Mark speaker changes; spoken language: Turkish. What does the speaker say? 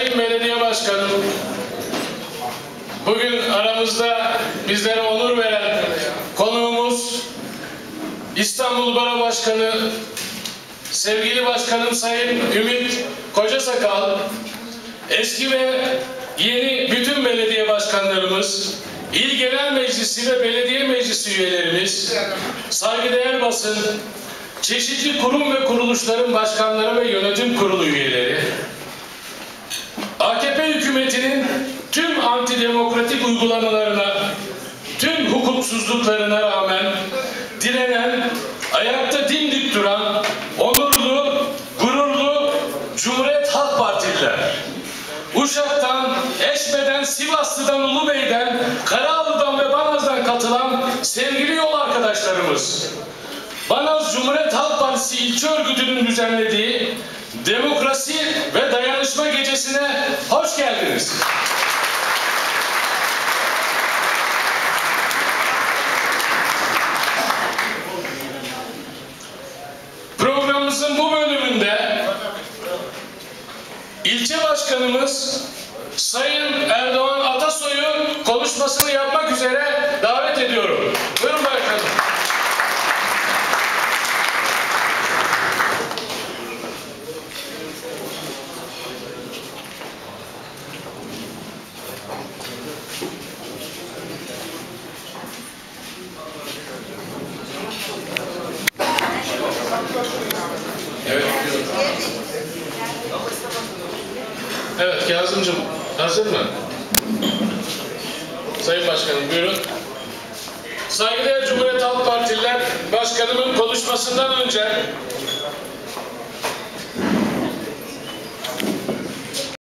Speaker 1: Sayın Belediye Başkanım, bugün aramızda bizlere onur veren konuğumuz İstanbul Baro Başkanı, sevgili başkanım Sayın Ümit Kocasakal, eski ve yeni bütün belediye başkanlarımız, İl Genel Meclisi ve Belediye Meclisi üyelerimiz, saygıdeğer basın, çeşitli kurum ve kuruluşların başkanları ve yönetim kurulu üyeleri, antidemokratik uygulamalarına, tüm hukuksuzluklarına rağmen direnen, ayakta dimdik duran, onurlu, gururlu Cumhuriyet Halk Partililer. Uşak'tan, Eşme'den, Sivaslı'dan, Ulubey'den, Karaağlı'dan ve Banaz'dan katılan sevgili yol arkadaşlarımız. Banaz Cumhuriyet Halk Partisi ilçe örgütünün düzenlediği Demokrasi ve Dayanışma Gecesi'ne hoş geldiniz. İlçe başkanımız Sayın Erdoğan Atasoy'u konuşmasını yapmak üzere davet ediyorum. Buyurun başkanım. Evet. Evet Kazımcığım hazır mı? Sayın Başkanım buyurun. Saygıdeğer Cumhuriyet Halk Partililer Başkanımın konuşmasından önce